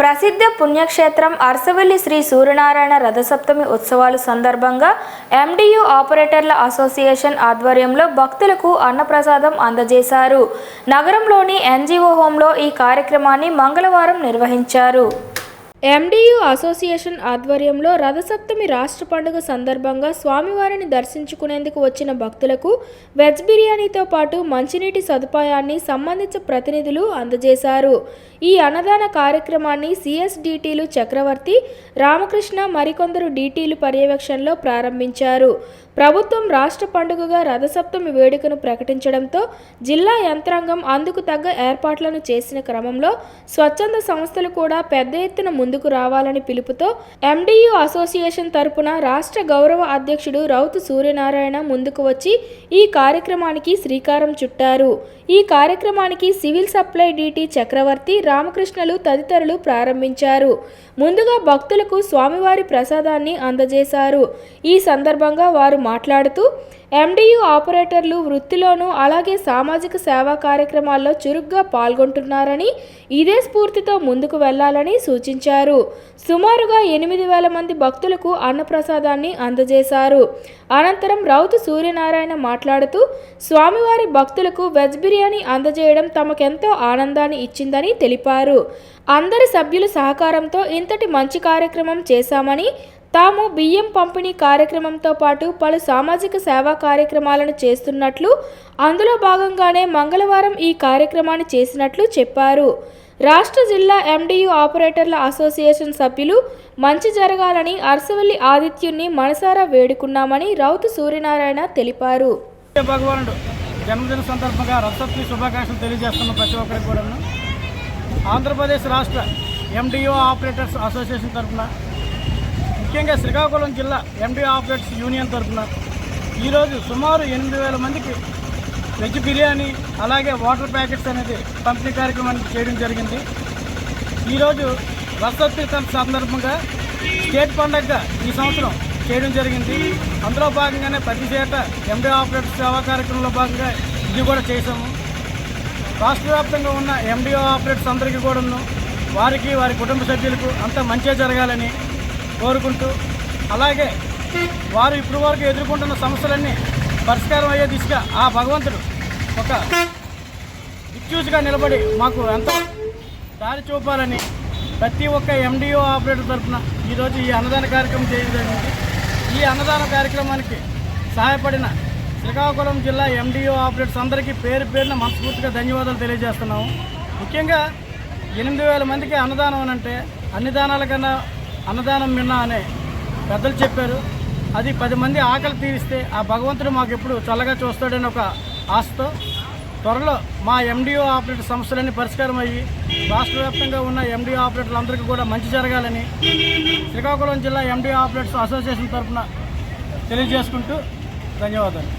ప్రసిద్ధ పుణ్యక్షేత్రం అరసవల్లి శ్రీ సూర్యనారాయణ రథసప్తమి ఉత్సవాలు సందర్భంగా ఎండియు ఆపరేటర్ల అసోసియేషన్ ఆధ్వర్యంలో భక్తులకు అన్నప్రసాదం అందజేశారు. నగరంలోని ఎన్జిఓ హోంలో ఈ కార్యక్రమాన్ని మంగళవారం నిర్వహించారు. ఎండియు అసోసియేషన్ ఆధ్వర్యంలో రథసప్తమి రాష్ట్ర పండుగ సందర్భంగా స్వామివారిని దర్శించుకునేందుకు వచ్చిన భక్తులకు వెజ్ బిర్యానీతో పాటు మంచినీటి సదుపాయాన్ని సంబంధిత ప్రతినిధులు అందజేశారు. ఈ అన్నదాన కార్యక్రమాన్ని సిఎస్డిటీలు చక్రవర్తి రామకృష్ణ మరికొందరు డిటీలు పర్యవేక్షణలో ప్రారంభించారు. ప్రభుత్వం రాష్ట్ర పండుగగా రథసప్తమి వేడుకను ప్రకటించడంతో జిల్లా యంత్రాంగం అందుకు తగ్గ ఏర్పాట్లను చేసిన క్రమంలో స్వచ్ఛంద సంస్థలు కూడా పెద్ద ఎత్తున ముందుకు రావాలని పిలుపుతో ఎండియు అసోసియేషన్ తరపున రాష్ట్ర గౌరవ అధ్యక్షుడు రౌతు సూర్యనారాయణ ముందుకు వచ్చి ఈ కార్యక్రమానికి శ్రీకారం చుట్టారు. ఈ కార్యక్రమానికి సివిల్ సప్లై డిటి చక్రవర్తి రామకృష్ణలు తదితరులు ప్రారంభించారు. ముందుగా భక్తులకు స్వామివారి ప్రసాదాన్ని అందజేశారు. ఈ సందర్భంగా వారు మాట్లాడుతూ ఎండియు ఆపరేటర్లు వృత్తిలోనూ అలాగే సామాజిక సేవా కార్యక్రమాల్లో చురుగ్గా పాల్గొంటున్నారని ఇదే స్ఫూర్తితో ముందుకు వెళ్ళాలని సూచించారు. సుమారుగా ఎనిమిది వేల మంది భక్తులకు అన్నప్రసాదాన్ని అందజేశారు. అనంతరం రౌతు సూర్యనారాయణ మాట్లాడుతూ స్వామివారి భక్తులకు వెజ్ బిర్యానీ అందజేయడం తమకెంతో ఆనందాన్ని ఇచ్చిందని తెలిపారు. అందరి సభ్యుల సహకారంతో ఇంతటి మంచి కార్యక్రమం చేశామని తాము బియ్యం పంపిణీ కార్యక్రమంతో పాటు పలు సామాజిక సేవా కార్యక్రమాలను చేస్తున్నట్లు అందులో భాగంగానే మంగళవారం ఈ కార్యక్రమాన్ని చేసినట్లు చెప్పారు. రాష్ట్ర జిల్లా ఎండియు ఆపరేటర్ల అసోసియేషన్ సభ్యులు మంచి జరగాలని అరసవల్లి ఆదిత్యుణ్ణి మనసారా వేడుకున్నామని రౌతు సూర్యనారాయణ తెలిపారు. భగవానుడు జన్మదిన సందర్భంగా రథసప్తమి శుభాకాంక్షలు తెలియజేస్తున్న ప్రతి ఒక్కరికి కూడా ఆంధ్రప్రదేశ్ రాష్ట్ర ఎండిఓ ఆపరేటర్స్ అసోసియేషన్ తరఫున ముఖ్యంగా శ్రీకాకుళం జిల్లా ఎండిఓ ఆపరేటర్స్ యూనియన్ తరఫున ఈరోజు సుమారు ఎనిమిది వేల మందికి వెజ్ బిర్యానీ అలాగే వాటర్ ప్యాకెట్స్ అనేది పంపిణీ కార్యక్రమానికి చేయడం జరిగింది. ఈరోజు రథసప్తమి సందర్భంగా స్టేట్ పండగగా ఈ సంవత్సరం చేయడం జరిగింది. అందులో భాగంగానే ప్రతి చేట ఎండి ఆపరేటర్ సేవా కార్యక్రమంలో భాగంగా ఇది కూడా చేశాము. రాష్ట్ర వ్యాప్తంగా ఉన్న ఎండిఓ ఆపరేటర్స్ అందరికీ కూడాను వారికి వారి కుటుంబ సభ్యులకు అంత మంచిగా జరగాలని కోరుకుంటూ అలాగే వారు ఇప్పటి వరకు ఎదుర్కొంటున్న సమస్యలన్నీ పరిష్కారం అయ్యే దిశగా ఆ భగవంతుడు ఒక దిక్చూసిగా నిలబడి మాకు ఎంతో దారి చూపాలని ప్రతి ఒక్క ఎండిఓ ఆపరేటర్ తరఫున ఈరోజు ఈ అన్నదాన కార్యక్రమం చేయడం జరిగింది. ఈ అన్నదాన కార్యక్రమానికి సహాయపడిన శ్రీకాకుళం జిల్లా ఎండిఓ ఆపరేటర్స్ అందరికీ పేరు పేరున మనస్ఫూర్తిగా ధన్యవాదాలు తెలియజేస్తున్నాము. ముఖ్యంగా ఎనిమిది వేల మందికి అన్నదానం అని అంటే అన్ని దానాల కన్నా అన్నదానం విన్నా అనే పెద్దలు చెప్పారు. అది పది మంది ఆకలి తీరిస్తే ఆ భగవంతుడు మాకు ఎప్పుడు చల్లగా చూస్తాడని ఒక ఆశతో త్వరలో మా ఎండిఓ ఆపరేటర్ సమస్యలన్నీ పరిష్కారం అయ్యి రాష్ట్ర వ్యాప్తంగా ఉన్న ఎండిఓ ఆపరేటర్లందరికీ కూడా మంచి జరగాలని శ్రీకాకుళం జిల్లా ఎండిఓ ఆపరేటర్స్ అసోసియేషన్ తరఫున తెలియజేసుకుంటూ ధన్యవాదాలు.